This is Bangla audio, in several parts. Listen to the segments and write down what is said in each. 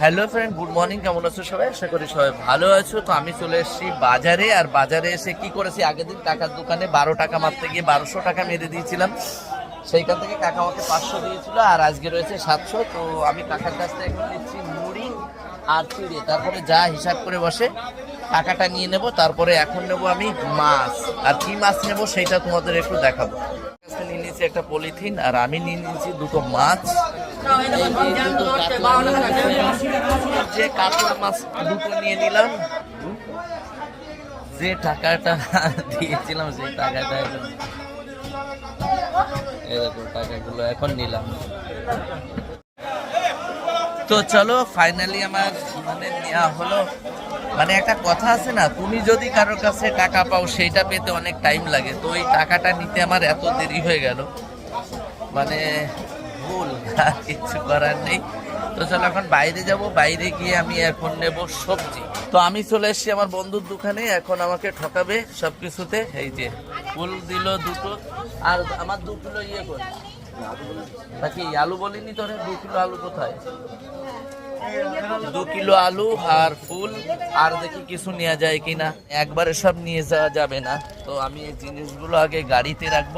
হ্যালো ফ্রেন্ড গুড মর্নিং কেমন আছো সবাই? আশা করি সবাই ভালো আছো। তো আমি চলে এসেছি বাজারে, আর বাজারে এসে কি করেছি? আগের দিন টাকার দোকানে বারো টাকা মারতে গিয়ে বারোশো টাকা মেরে দিয়েছিলাম। সেইখান থেকে কাকা আমাকে পাঁচশো দিয়েছিল, আর আজকে রয়েছে সাতশো। তো আমি কাকার কাছ থেকে এখন নিচ্ছি মুড়ি আর চিড়ে। তারপরে যা হিসাব করে বসে টাকাটা নিয়ে নেব, তারপরে এখন নেব আমি মাছ। আর কি মাছ নেব সেইটা তোমাদের একটু দেখাবো। নিয়ে নিয়েছি একটা পলিথিন আর আমি নিয়ে নিয়েছি দুটো মাছ। যে কাতলা মাছ দুটো নিয়ে নিলাম, যে টাকাটা দিয়েছিলাম সেই টাকাটা এরকম টাকাগুলো এখন নিলাম। তো চলো ফাইনালি আমার মানে নেওয়া হলো। মানে একটা কথা আছে না, তুমি যদি কারোর কাছে টাকা পাও, সেইটা পেতে অনেক টাইম লাগে। তো ওই টাকাটা নিতে আমার এত দেরি হয়ে গেল। মানে ভুল কিছু করার নেই। তো চলো, এখন বাইরে যাব। বাইরে গিয়ে আমি এখন নেব সবজি। তো আমি চলে এসেছি আমার বন্ধুর দোকানে। এখন আমাকে ঠকাবে সব কিছুতে এই যে ফুল দিল দুটো। আর আমার দুটো ইয়ে করে নাকি আলু বলিনি তোরে? দু কিলো আলু কোথায়? দু কিলো আলু আর ফুল, আর দেখি কিছু নেওয়া যায় কিনা। একবারে সব নিয়ে যাওয়া যাবে না। তো আমি এই জিনিসগুলো আগে গাড়িতে রাখব,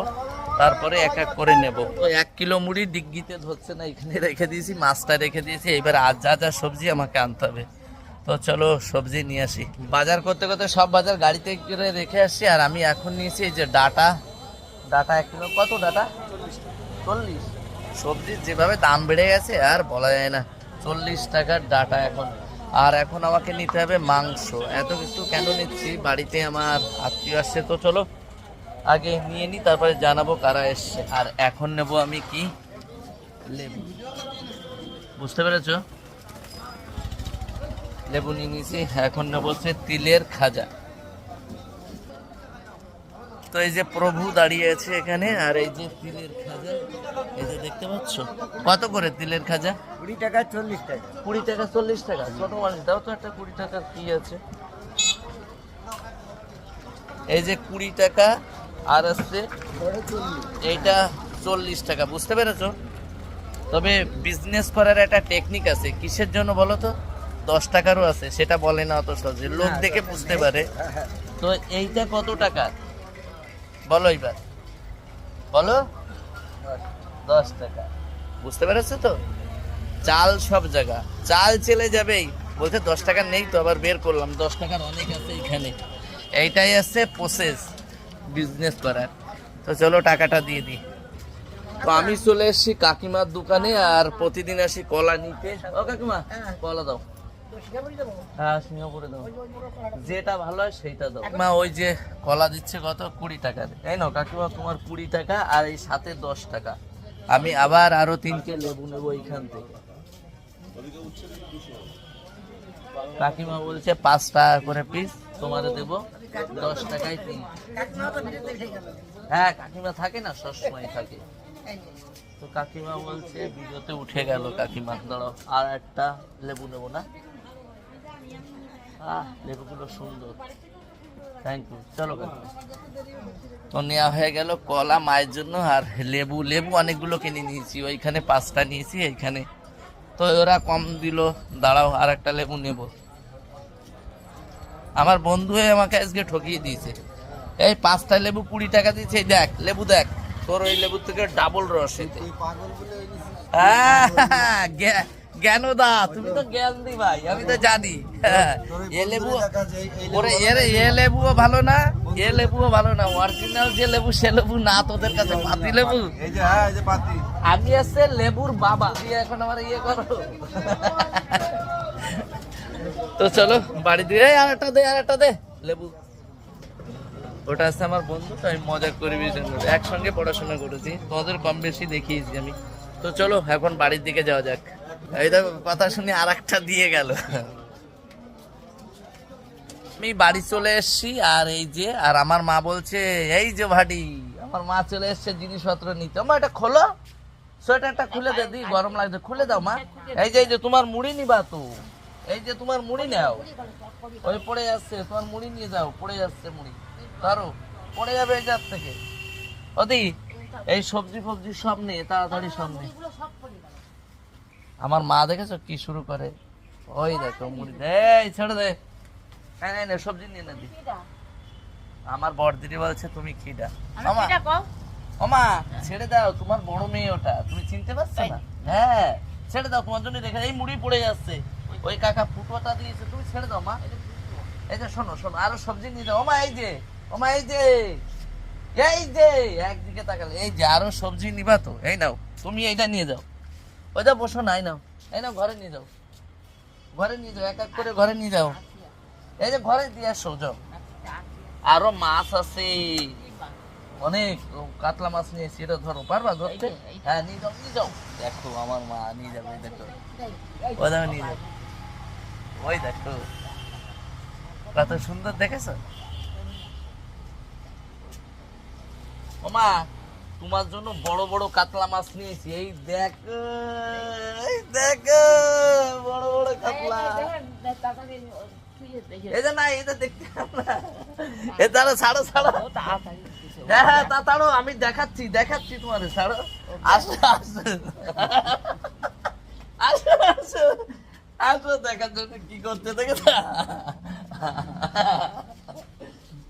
তারপরে এক এক করে নেব। তো এক কিলো মুড়ি ডিগ্গিতে ধরছে না, এখানে রেখে দিয়েছি, মাছটা রেখে দিয়েছি, এবার আর যা যা সবজি আমাকে আনতে হবে। তো চলো সবজি নিয়ে আসি। বাজার করতে করতে সব বাজার গাড়িতে করে রেখে আসছি, আর আমি এখন নিয়েছি এই যে ডাটা। ডাটা এক কিলো, কত ডাটা? চল্লিশ। সবজির যেভাবে দাম বেড়ে গেছে, আর বলা যায় না, চল্লিশ টাকার ডাটা এখন। আর এখন আমাকে নিতে হবে মাংস। এত কিছু কেন নিচ্ছি? বাড়িতে আমার আত্মীয় আসছে, তো চলো আগে নিয়ে নিই তারপরে জানাব কারা এসছে। আর এখন নেব আমি কি? লেবু। বুঝতে পেরেছ? লেবু নিয়ে নিয়েছি, এখন নেব হচ্ছে তিলের খাজা। তো এই যে প্রভু দাঁড়িয়ে আছে এখানে আর এই যে তিলের খাজা এই যে দেখতে পাচ্ছ? কত করে তিলের খাজা? কুড়ি টাকা চল্লিশ টাকা। কুড়ি টাকা চল্লিশ টাকা। ছোট মানুষ দাও তো একটা কুড়ি টাকার কি আছে? এই যে কুড়ি টাকা আর আছে এইটা চল্লিশ টাকা। বুঝতে পেরেছ? তবে বিজনেস করার একটা টেকনিক আছে। কিসের জন্য বলো তো? দশ টাকারও আছে সেটা বলে না অত সহজে লোক দেখে বুঝতে পারে। তো এইটা কত টাকা? বলো এবার। বলো? দশ টাকা। বুঝতে পেরেছ তো? চাল সব জায়গা। চাল চলে যাবেই। বলছে দশ টাকা নেই তো আবার বের করলাম। দশ টাকার অনেক আছে এখানে। এইটাই আছে প্রসেস বিজনেস করার। তো চলো টাকাটা দিয়ে দিই। তো আমি চলে এসেছি কাকিমার দোকানে আর প্রতিদিন আসি কলা নিতে। ও কাকিমা কলা দাও। হ্যাঁ সিঙ্গাপুরে দাও যেটা ভালো হয় সেইটা দাও। মা ওই যে কলা দিচ্ছে কত? কুড়ি টাকা এই নাও কাকিমা তোমার কুড়ি টাকা আর এই সাথে দশ টাকা। আমি আবার আরও তিনটে লেবু নেব এইখান থেকে। কাকিমা বলছে পাঁচ টাকা করে পিস তোমার দেবো দশ টাকায় তিন। হ্যাঁ কাকিমা থাকে না সবসময় থাকে। তো কাকিমা বলছে ভিডিওতে উঠে গেল কাকিমা। দাঁড়াও আর একটা লেবু নেব না? লেবুগুলো সুন্দর। থ্যাংক ইউ চলো তো নেওয়া হয়ে গেল কলা মায়ের জন্য আর লেবু। লেবু অনেকগুলো কিনে নিয়েছি। ওইখানে পাঁচটা নিয়েছি এইখানে। তো ওরা কম দিল। দাঁড়াও আর একটা লেবু নেব। আমার বন্ধু হয়ে আমাকে আজকে ঠকিয়ে দিয়েছে। এই পাঁচটা লেবু কুড়ি টাকা দিয়েছে। এই দেখ লেবু দেখ। তোর ওই লেবুর থেকে ডাবল রস এতে। পাগল জ্ঞানদা তুমি তো জ্ঞান দি ভাই আমি তো জানি। এ লেবু ওরে এর এ লেবুও ভালো না এ লেবুও ভালো না অরিজিনাল যে লেবু সে লেবু না তোদের কাছে পাতি লেবু। এই যে হ্যাঁ এই যে পাতি। আমি আসছে লেবুর বাবা দিয়ে এখন আমার ইয়ে করো। তো চলো বাড়ি দিয়ে আর একটা দে আর একটা দে লেবু। ওটা আছে আমার বন্ধু তো আমি মজা করি একসঙ্গে পড়াশোনা করেছি তোমাদের কম বেশি দেখিয়েছি আমি। তো চলো এখন বাড়ির দিকে যাওয়া যাক। এই তো কথা শুনে আর একটা দিয়ে গেল। আমি বাড়ি চলে এসেছি, আর এই যে, আর আমার মা বলছে, এই যে ভাটি, আমার মা চলে এসছে জিনিসপত্র নিতে। মা, এটা খোলো। সোয়েটারটা খুলে দে, দি, গরম লাগছে, খুলে দাও, মা। এই যে এই যে, তোমার মুড়ি নিবা তো। এই যে, তোমার মুড়ি নাও। ওই পড়ে যাচ্ছে তোমার মুড়ি নিয়ে যাও, পড়ে যাচ্ছে মুড়ি। ধরো, পড়ে যাবে এই যার থেকে। ওদি এই সবজি ফবজি সব নিয়ে তাড়াতাড়ি সব নিয়ে আমার মা দেখেছ কি শুরু করে? ওই দেখো মুড়ি দে এই ছেড়ে দে। এই নে, নে সবজি নিয়ে নে দি। আমার বড়দিদি বলছে তুমি খিদা। মামা ওমা ছেড়ে দাও তোমার বড় মেয়ে ওটা। তুমি চিনতে পারছ না? হ্যাঁ ছেড়ে দাও তোমার জন্য রেখে এই মুড়ি পড়ে যাচ্ছে। ওই কাকা ফুটোটা দিয়েছে তুমি ছেড়ে দাও মা। এই যে শোনো শোনো আরও সবজি নিয়ে যাও। ওমা এই যে ওমা এই যে এই যে একদিকে তাকালে। এই যে আরও সবজি নিবা তো। এই নাও তুমি এইটা নিয়ে যাও। ওইটা বসো না নাও। এই নাও ঘরে নিয়ে যাও। ঘরে নিয়ে যাও এক এক করে ঘরে নিয়ে যাও। এই যে ঘরে দিয়ে আসো যাও। আরও মাছ আছে। অনেক কাতলা মাছ নিয়েছি এটা ধরো পারবা ধরতে? হ্যাঁ নিয়ে যাও নিয়ে যাও। দেখো আমার মা নিয়ে যাবে দেখো। ওই নিয়ে যাও। ওই দেখো। কত সুন্দর দেখেছ? ওমা তোমার জন্য বড় বড় কাতলা মাছ নিয়েছি। এই দেখো এই দেখো বড় বড় কাতলা। যে না এটা দেখতে এ তারা ছাড়ো ছাড়ো। হ্যাঁ হ্যাঁ তা তাড়ো আমি দেখাচ্ছি দেখাচ্ছি তোমার ছাড়ো। আসো আসো। আসো আসো। আসো দেখার জন্য কি করতে দেখেছ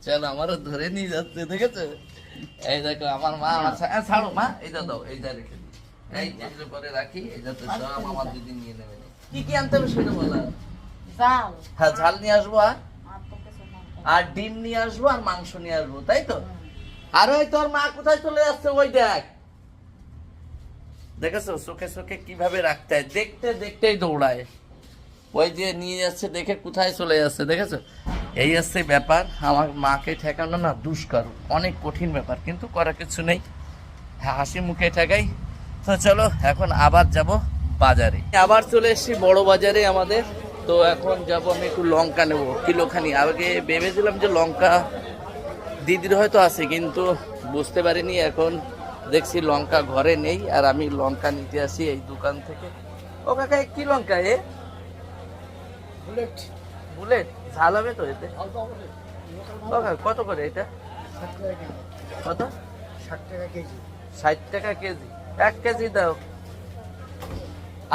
চলো আমারও ধরে নিয়ে যাচ্ছে দেখেছ? এই দেখো আমার মা আমার সা- ছাড়ো মা এইটা দাও এইটা রেখে এই এইটা করে রাখি এইটা তো সব আমার দিদি নিয়ে নেবে কি কি আনতে হবে সেটা বলো। হ্যাঁ ঝাল নিয়ে আসব আর? আর ডিম নিয়ে আসব আর মাংস নিয়ে আসব তাই তো? আর ওই তোর মা কোথায় চলে যাচ্ছে ওই দেখ। দেখেছ চোখে চোখে কীভাবে রাখতে হয়? দেখতে দেখতেই দৌড়ায়। ওই যে নিয়ে যাচ্ছে দেখে কোথায় চলে যাচ্ছে দেখেছ? এই হচ্ছে ব্যাপার। আমার মাকে ঠেকানো না দুষ্কর অনেক কঠিন ব্যাপার কিন্তু করার কিছু নেই। হ্যাঁ, হাসি মুখে ঠেকাই। তো চলো এখন আবার যাব বাজারে। আবার চলে এসেছি বড় বাজারে আমাদের। তো এখন যাব আমি একটু লঙ্কা নেব কিলোখানি। আগে ভেবেছিলাম যে লঙ্কা দিদির হয়তো আছে কিন্তু বুঝতে পারিনি। এখন দেখছি লঙ্কা ঘরে নেই আর আমি লঙ্কা নিতে আসি এই দোকান থেকে। ও কাকা কি লঙ্কা এ? বুলেট। বুলেট? ঝাল হবে তো এতে? কত করে এটা? কত? ষাট টাকা কেজি। ষাট টাকা কেজি এক কেজি দাও।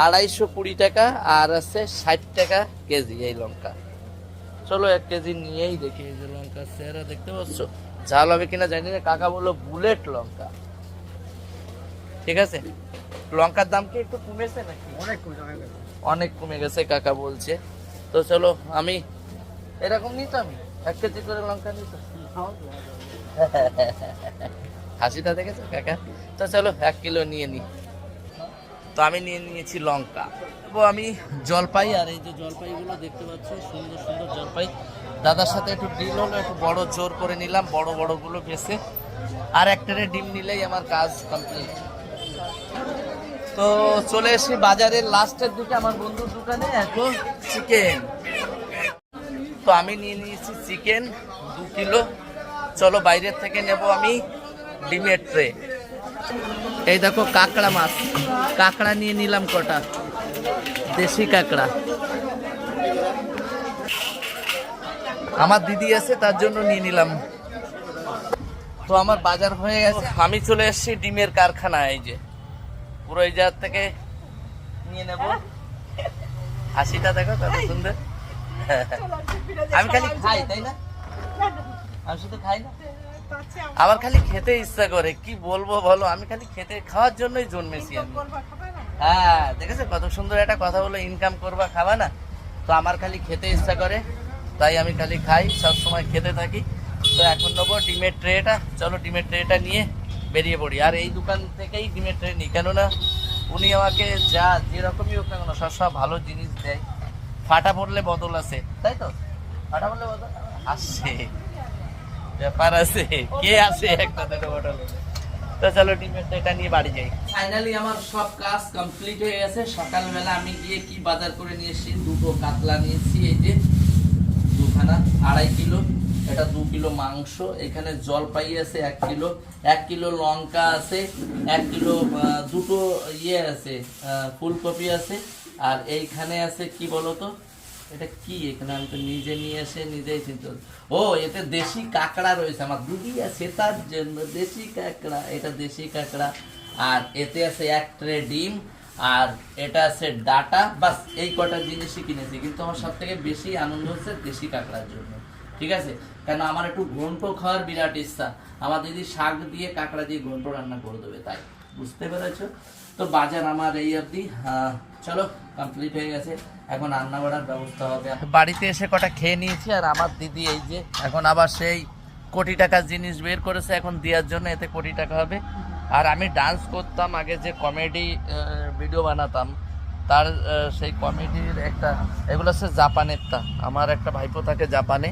আড়াইশো কুড়ি টাকা আর আছে ষাট টাকা কেজি এই লঙ্কা। চলো এক কেজি নিয়েই দেখি এই যে লঙ্কা চেহারা দেখতে পাচ্ছ? ঝাল হবে কিনা জানি না। কাকা বলল বুলেট লঙ্কা। ঠিক আছে? লঙ্কার দাম কি একটু কমেছে নাকি? অনেক কমে। অনেক কমে গেছে কাকা বলছে। তো চলো আমি এরকম নিতাম এক কেজি করে লঙ্কা নিতাম। হাসিটা দেখেছ, কাকা? তো চলো, এক কিলো নিয়ে নি। তো আমি নিয়ে নিয়েছি লঙ্কা। তো আমি জলপাই, আর এই যে জলপাইগুলো দেখতে পাচ্ছ, সুন্দর সুন্দর জলপাই। দাদার সাথে একটু ডিল হলো, একটু বড় জোর করে নিলাম, বড় বড়গুলো বেছে। আর একটারে ডিম নিলেই আমার কাজ কমপ্লিট তো চলে এসেছি বাজারের লাস্টের দিকে, আমার বন্ধুর দোকানে, এখন চিকেন তো আমি নিয়ে নিয়েছি চিকেন দু কিলো। চলো বাইরের থেকে নেব আমি ডিমের ট্রে। এই দেখো কাঁকড়া মাছ। কাঁকড়া নিয়ে নিলাম কটা। দেশি কাঁকড়া। আমার দিদি আছে তার জন্য নিয়ে নিলাম। তো আমার বাজার হয়ে গেছে। আমি চলে এসেছি ডিমের কারখানা এই যে। পুরো এই জায়গা থেকে নিয়ে নেব। হাসিটা দেখো কত সুন্দর। আমি খালি খাই তাই না? আমি শুধু খাই না? আমার খালি খেতে ইচ্ছা করে কি বলব বলো? আমি খালি খেতে খাওয়ার জন্যই জন্মেছি আমি। হ্যাঁ দেখেছ কত সুন্দর একটা কথা বলো ইনকাম করবা খাবা না? তো আমার খালি খেতে ইচ্ছা করে তাই আমি খালি খাই সব সময় খেতে থাকি। তো এখন নেব ডিমের ট্রেটা। চলো ডিমের ট্রেটা নিয়ে বেরিয়ে পড়ি। আর এই দোকান থেকেই ডিমের ট্রে নিই। কেননা উনি আমাকে যা যেরকমই হোক না কেন সবসময় ভালো জিনিস দেয়। ফাটা পড়লে বদল আছে, তাই তো? ফাটা পড়লে বদল? আসছে ব্যাপার আছে। কে আছে একটা দুটো বটল তো চলো ডিমের এটা নিয়ে বাড়ি যাই। ফাইনালি আমার সব কাজ কমপ্লিট হয়ে গেছে। সকালবেলা আমি গিয়ে কি বাজার করে নিয়ে এসেছি? দুটো কাতলা নিয়েছি এই যে দুখানা, আড়াই কিলো। এটা দু কিলো মাংস। এখানে জলপাই আছে এক কিলো। এক কিলো লঙ্কা আছে। এক কিলো দুটো ইয়ে আছে ফুলকপি আছে। আর এইখানে আছে কি বলতো? এটা কি? এখানে আমি তো নিজে নিয়ে এসে নিজেই চিন্তা ও, এতে দেশি কাঁকড়া রয়েছে, আমার দিদি আছে তার জন্য দেশি কাঁকড়া, এটা দেশি কাঁকড়া। আর এতে আছে এক ট্রে ডিম, আর এটা আছে ডাটা। বাস, এই কটা জিনিসই কিনেছি, কিন্তু আমার সব থেকে বেশি আনন্দ হচ্ছে দেশি কাঁকড়ার জন্য, ঠিক আছে? কেন আমার একটু ঘন্ট খাওয়ার বিরাট ইচ্ছা। আমার দিদি শাক দিয়ে কাঁকড়া দিয়ে ঘন্ট রান্না করে দেবে, তাই। বুঝতে পেরেছ? তো বাজার আমার এই অবধি চলো কমপ্লিট হয়ে গেছে। এখন রান্না বাড়ার ব্যবস্থা হবে। বাড়িতে এসে কটা খেয়ে নিয়েছি, আর আমার দিদি এই যে, এখন আবার সেই কোটি টাকার জিনিস বের করেছে, এখন দেওয়ার জন্য এতে কোটি টাকা হবে। আর আমি ডান্স করতাম, আগে যে কমেডি ভিডিও বানাতাম, তার সেই কমেডির একটা, এগুলো হচ্ছে জাপানের তা আমার একটা ভাইপো থাকে জাপানে,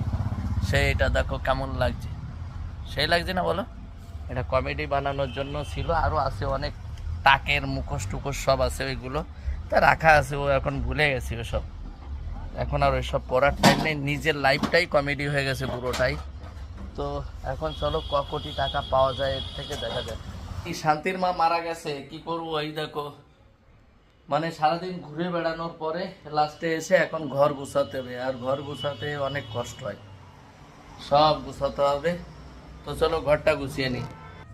সে এটা দেখো কেমন লাগছে। সেই লাগছে না বলো? এটা কমেডি বানানোর জন্য ছিল আরও আছে অনেক টাকের মুখোশ টুকোশ সব আছে ওইগুলো। তা রাখা আছে, ও এখন ভুলে গেছে ওসব। এখন আর ওইসব পড়ার টাইম নেই, নিজের লাইফটাই কমেডি হয়ে গেছে পুরোটাই। তো এখন চলো, ক কোটি টাকা পাওয়া যায় এর থেকে দেখা যায় এই শান্তির মা মারা গেছে, কি করব? এই দেখো। মানে সারাদিন ঘুরে বেড়ানোর পরে লাস্টে এসে এখন ঘর গুছাতে হবে, আর ঘর গুছাতে অনেক কষ্ট হয়। সব গুছাতে হবে। তো চলো, ঘরটা গুছিয়ে নিই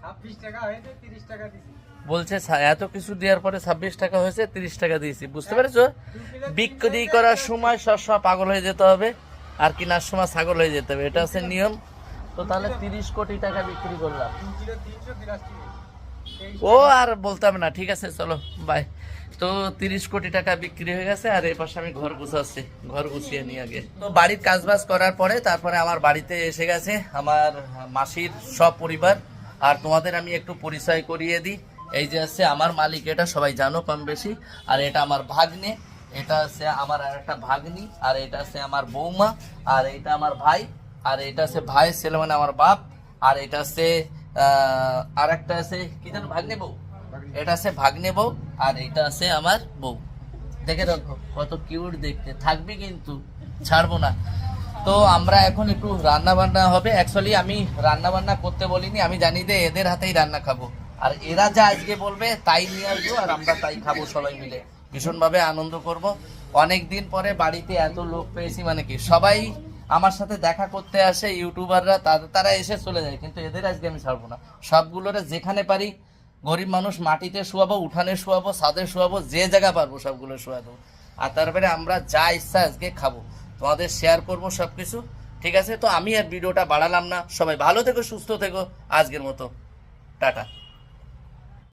ছাব্বিশ টাকা হয়েছে, তিরিশ টাকা দিছি। বলছে এত কিছু দেওয়ার পরে ছাব্বিশ টাকা হয়েছে, তিরিশ টাকা দিয়েছি। বুঝতে পেরেছ? বিক্রি করার সময় সবসময় পাগল হয়ে যেতে হবে, আর কেনার সময় ছাগল হয়ে যেতে হবে, এটা হচ্ছে নিয়ম। তো তাহলে তিরিশ কোটি টাকা বিক্রি করলাম। ও, আর বলতাম না, ঠিক আছে, চলো বাই তো তিরিশ কোটি টাকা বিক্রি হয়ে গেছে, আর এই পাশে আমি ঘর গুছাচ্ছি, ঘর গুছিয়ে নিয়ে আগে। তো বাড়ির কাজবাজ করার পরে তারপরে আমার বাড়িতে এসে গেছে, আমার মাসির সব পরিবার আর তোমাদের আমি একটু পরিচয় করিয়ে দিই। এই যে আছে আমার মালিক এটা সবাই জানো কম বেশি। আর এটা আমার ভাগ্নে এটা আছে আমার আর একটা ভাগ্নি আর এটা আছে আমার বৌমা আর এটা আমার ভাই আর এটা আছে ভাইয়ের ছেলে মানে আমার বাপ আর এটা আছে আর একটা আছে কি জানো ভাগ্নে বউ? এটা আছে ভাগ্নে বউ আর এটা আছে আমার বউ। দেখে রাখো কত কিউট দেখতে। থাকবে কিন্তু ছাড়বো না। তো আমরা এখন একটু রান্না বান্না হবে। অ্যাকচুয়ালি আমি রান্না বান্না করতে বলিনি আমি জানি যে এদের হাতেই রান্না খাব। আর এরা যা আজকে বলবে, তাই নিয়ে আসব আর আমরা তাই খাব সবাই মিলে। ভীষণভাবে আনন্দ করব। অনেক দিন পরে বাড়িতে এত লোক পেয়েছি মানে কি, সবাই আমার সাথে দেখা করতে আসে ইউটিউবাররা তারা- এসে চলে যায়, কিন্তু এদের আজকে আমি ছাড়বো না। সবগুলোরে যেখানে পারি, গরিব মানুষ মাটিতে শোয়াবো, উঠানে শোয়াবো, ছাদে শোয়াবো, যে জায়গা পারব সবগুলো শোয়া দেবো আর তারপরে আমরা যা ইচ্ছা আজকে খাব। তোমাদের শেয়ার করব সব কিছু ঠিক আছে? তো আমি আর ভিডিওটা বাড়ালাম না। সবাই ভালো থেকো, সুস্থ থেকো। আজকের মতো। টাটা।